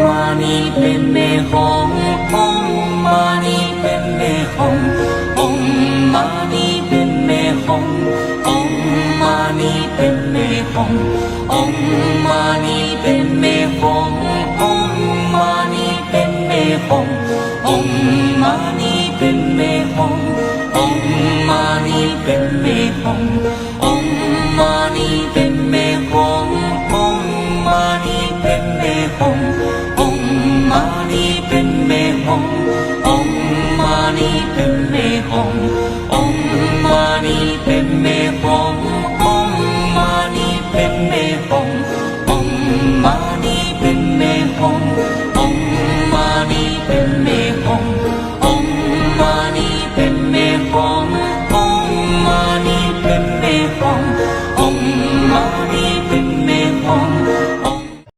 唵嘛呢叭咪吽，唵嘛呢叭咪吽，唵嘛呢叭咪吽，唵嘛呢叭咪吽，唵嘛呢叭咪吽，唵嘛呢叭咪吽，唵嘛呢叭咪吽。 มานีเป็นเมฆององมานีเป็นเมฆอง